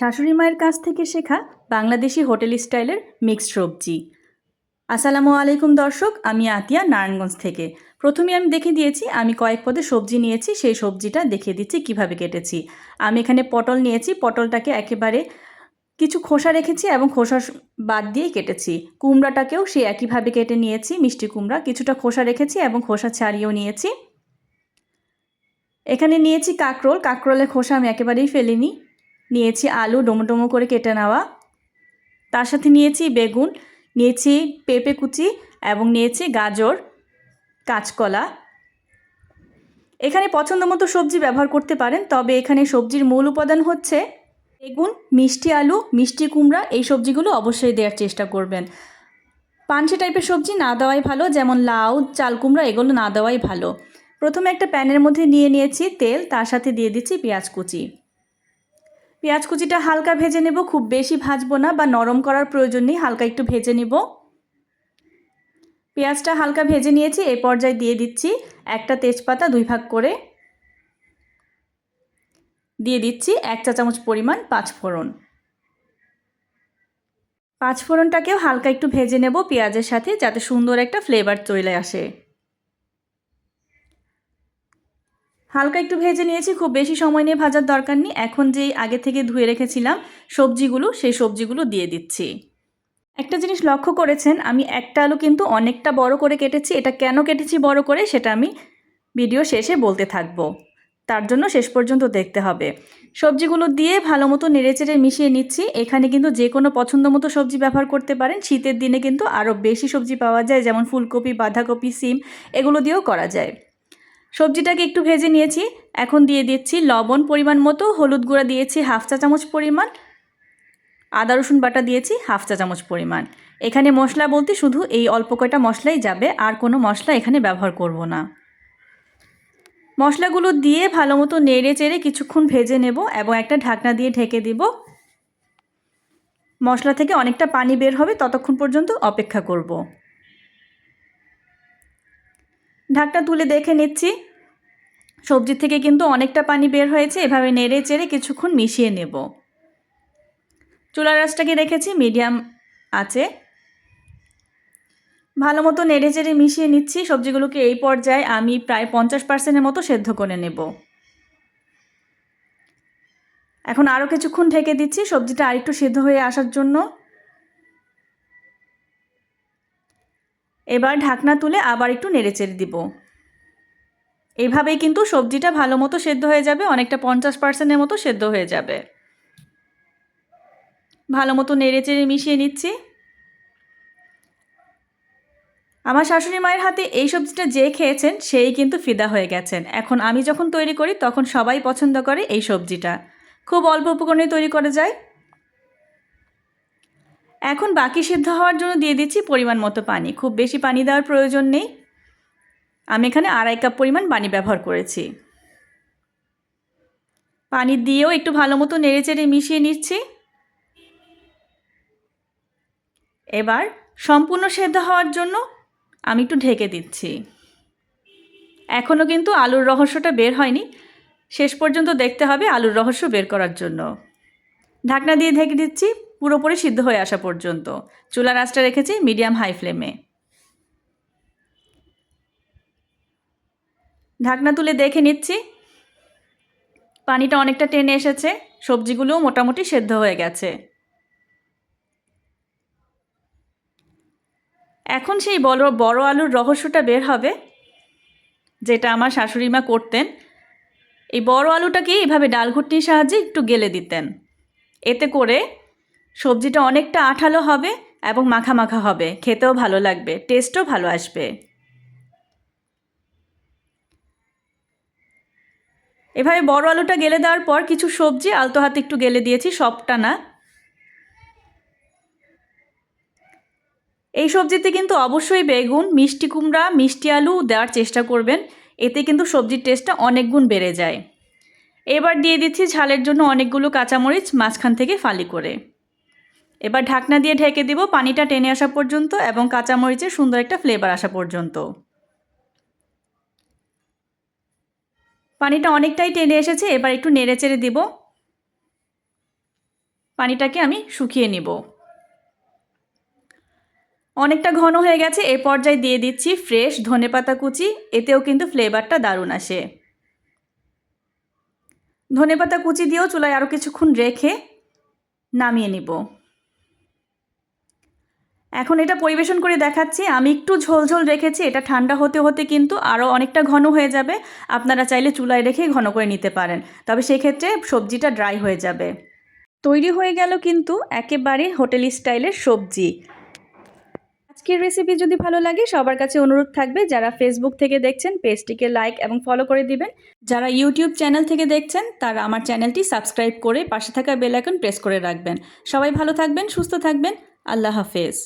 শাশুড়ি মায়ের কাছ থেকে শেখা বাংলাদেশি হোটেল স্টাইলের মিক্সড সবজি। আসসালামু আলাইকুম দর্শক, আমি আতিয়া নারায়ণগঞ্জ থেকে। প্রথমে আমি দেখে দিয়েছি, আমি কয়েক পদে সবজি নিয়েছি, সেই সবজিটা দেখিয়ে দিচ্ছি কীভাবে কেটেছি। আমি এখানে পটল নিয়েছি, পটলটাকে একেবারে কিছু খোসা রেখেছি এবং খোসা বাদ দিয়ে কেটেছি। কুমড়াটাকেও সে একইভাবে কেটে নিয়েছি, মিষ্টি কুমড়া, কিছুটা খোসা রেখেছি এবং খোসা ছাড়িয়েও নিয়েছি। এখানে নিয়েছি কাঁকরোল, কাঁকরোলের খোসা আমি একেবারেই ফেলিনি। নিয়েছি আলু ডোমো ডোমো করে কেটে নেওয়া। তার সাথে নিয়েছি বেগুন, নিয়েছি পেঁপে কুচি এবং নিয়েছি গাজর, কাঁচকলা। এখানে পছন্দ মতো সবজি ব্যবহার করতে পারেন, তবে এখানে সবজির মূল উপাদান হচ্ছে বেগুন, মিষ্টি আলু, মিষ্টি কুমড়া, এই সবজিগুলো অবশ্যই দেওয়ার চেষ্টা করবেন। পানসি টাইপের সবজি না দেওয়াই ভালো, যেমন লাউ, চাল কুমড়া, এগুলো না দেওয়াই ভালো। প্রথমে একটা প্যানের মধ্যে নিয়ে নিয়েছি তেল, তার সাথে দিয়ে দিচ্ছি পেঁয়াজ কুচি। পেঁয়াজ কুচিটা হালকা ভেজে নেব, খুব বেশি ভাজবো না বা নরম করার প্রয়োজন নেই, হালকা একটু ভেজে নেব। পেঁয়াজটা হালকা ভেজে নিয়েছি এই পর্যায়ে দিয়ে দিচ্ছি একটা তেজপাতা দুই ভাগ করে। দিয়ে দিচ্ছি এক চা চামচ পরিমাণ পাঁচফোড়ন। পাঁচফোড়নটাকেও হালকা একটু ভেজে নেব পেঁয়াজের সাথে, যাতে সুন্দর একটা ফ্লেভার চলে আসে। হালকা একটু ভেজে নিয়েছি, খুব বেশি সময় নিয়ে ভাজার দরকার নেই। এখন যেই আগে থেকে ধুয়ে রেখেছিলাম, সবজিগুলো, সেই সবজিগুলো দিয়ে দিচ্ছি। একটা জিনিস লক্ষ্য করেছেন, আমি একটা আলু কিন্তু অনেকটা বড় করে কেটেছি। এটা কেন কেটেছি বড় করে, সেটা আমি ভিডিও শেষে বলতে থাকব। তার জন্য শেষ পর্যন্ত দেখতে হবে। সবজিগুলো দিয়ে ভালো মতো নেড়েচেড়ে মিশিয়ে নিচ্ছি। এখানে কিন্তু যে কোনো পছন্দ মতো সবজি ব্যবহার করতে পারেন। শীতের দিনে কিন্তু আরও বেশি সবজি পাওয়া যায়, যেমন ফুলকপি, বাঁধাকপি, সিম, এগুলো দিয়েও করা যায়। সবজিটাকে একটু ভেজে নিয়েছি। এখন দিয়ে দিচ্ছি লবণ পরিমাণ মতো, হলুদ গুঁড়া দিয়েছি হাফ চা চামচ পরিমাণ। আদা, রসুন বাটা দিয়েছি হাফ চা চামচ পরিমাণ। এখানে মশলা বলতে শুধু এই অল্প কয়টা মশলাই যাবে, আর কোনো মশলা এখানে ব্যবহার করব না। মশলাগুলো দিয়ে ভালো মতো নেড়ে চেড়ে কিছুক্ষণ ভেজে নেব এবং একটা ঢাকনা দিয়ে ঢেকে দিব। মশলা থেকে অনেকটা পানি বের হবে, ততক্ষণ পর্যন্ত অপেক্ষা করব। ঢাকনা তুলে দেখে নিচ্ছি। সবজি থেকে কিন্তু অনেকটা পানি বের হয়েছে, এভাবে নেড়ে চেড়ে কিছুক্ষণ মিশিয়ে নেব। চুলা রাসটাকে রেখেছি, মিডিয়াম আছে। ভালো মতো নেড়ে চেড়ে মিশিয়ে নিচ্ছি, সবজিগুলোকে এই পর্যায়ে আমি প্রায় পঞ্চাশ পার্সেন্টের মতো সেদ্ধ করে নেব। এখন আরও কিছুক্ষণ ঢেকে দিচ্ছি, সবজিটা আরেকটু সেদ্ধ হয়ে আসার জন্য। এবার ঢাকনা তুলে আবার একটু নেড়েচেড়ে দিব। এইভাবেই কিন্তু সবজিটা ভালো মতো সেদ্ধ হয়ে যাবে, অনেকটা পঞ্চাশ পার্সেন্টের মতো সেদ্ধ হয়ে যাবে। ভালো মতো নেড়েচেড়ে মিশিয়ে নিচ্ছি। আমার শাশুড়ি মায়ের হাতে এই সবজিটা যে খেয়েছেন, সেই কিন্তু ফিদা হয়ে গেছেন। এখন আমি যখন তৈরি করি, তখন সবাই পছন্দ করে এই সবজিটা। খুব অল্প উপকরণে তৈরি করা যায়। এখন বাকি সিদ্ধ হওয়ার জন্য দিয়ে দিচ্ছি পরিমাণ মতো পানি। খুব বেশি পানি দেওয়ার প্রয়োজন নেই। আমি এখানে আড়াই কাপ পরিমাণ পানি ব্যবহার করেছি। পানি দিয়েও একটু ভালো মতো নেড়েচেড়ে মিশিয়ে নিচ্ছি। এবার সম্পূর্ণ সেদ্ধ হওয়ার জন্য আমি একটু ঢেকে দিচ্ছি। এখনও কিন্তু আলুর রহস্যটা বের হয়নি। শেষ পর্যন্ত দেখতে হবে আলুর রহস্য বের করার জন্য। ঢাকনা দিয়ে ঢেকে দিচ্ছি। পুরোপুরি সিদ্ধ হয়ে আসা পর্যন্ত। চুলার আঁচটা রেখেছি মিডিয়াম হাই ফ্লেমে। ঢাকনা তুলে দেখে নিচ্ছি। পানিটা অনেকটা টেনে এসেছে। সবজিগুলোও মোটামুটি সেদ্ধ হয়ে গেছে। এখন সেই বড় বড় আলুর রহস্যটা বের হবে, যেটা আমার শাশুড়ি মা করতেন। এই বড় আলুটাকে এইভাবে ডাল ঘুটনির সাহায্যে একটু গেলে দিতেন। এতে করে সবজিটা অনেকটা আঠালো হবে এবং মাখা মাখা হবে। খেতেও ভালো লাগবে টেস্টও ভালো আসবে। এভাবে বড় আলুটা গেলে দেওয়ার পর কিছু সবজি, আলতো হাতে একটু গেলে দিয়েছি, সবটা না। এই সবজিতে কিন্তু অবশ্যই বেগুন, মিষ্টি কুমড়া, মিষ্টি আলু দেওয়ার চেষ্টা করবেন। এতে কিন্তু সবজির টেস্টটা অনেক গুণ বেড়ে যায়। এবার দিয়ে দিচ্ছি ঝালের জন্য অনেকগুলো কাঁচামরিচ, মাঝখান থেকে ফালি করে। এবার ঢাকনা দিয়ে ঢেকে দিব পানিটা টেনে আসা পর্যন্ত এবং কাঁচামরিচের সুন্দর একটা ফ্লেভার আসা পর্যন্ত। পানিটা অনেকটাই টেনে এসেছে, এবার একটু নেড়ে চেড়ে দিব। পানিটাকে আমি শুকিয়ে নিব। অনেকটা ঘন হয়ে গেছে, এ পর্যায়ে দিয়ে দিচ্ছি ফ্রেশ ধনেপাতা কুচি, এতেও কিন্তু ফ্লেভারটা দারুণ আসে। ধনেপাতা কুচি দিয়েও চুলায় আরও কিছুক্ষণ রেখে নামিয়ে নিব। এখন এটা পরিবেশন করে দেখাচ্ছি। আমি একটু ঝোলঝোল রেখেছি, এটা ঠান্ডা হতে হতে কিন্তু আরও অনেকটা ঘন হয়ে যাবে। আপনারা চাইলে চুলায় রেখে ঘন করে নিতে পারেন। তবে সেক্ষেত্রে সবজিটা ড্রাই হয়ে যাবে। তৈরি হয়ে গেল কিন্তু একেবারে হোটেল স্টাইলের সবজি। আজকের রেসিপি যদি ভালো লাগে, সবার কাছে অনুরোধ থাকবে, যারা ফেসবুক থেকে দেখছেন, পেজটিকে লাইক এবং ফলো করে দিবেন। যারা ইউটিউব চ্যানেল থেকে দেখছেন, তারা আমার চ্যানেলটি সাবস্ক্রাইব করে পাশে থাকা বেল আইকন প্রেস করে রাখবেন। সবাই ভালো থাকবেন, সুস্থ থাকবেন। আল্লাহ হাফেজ।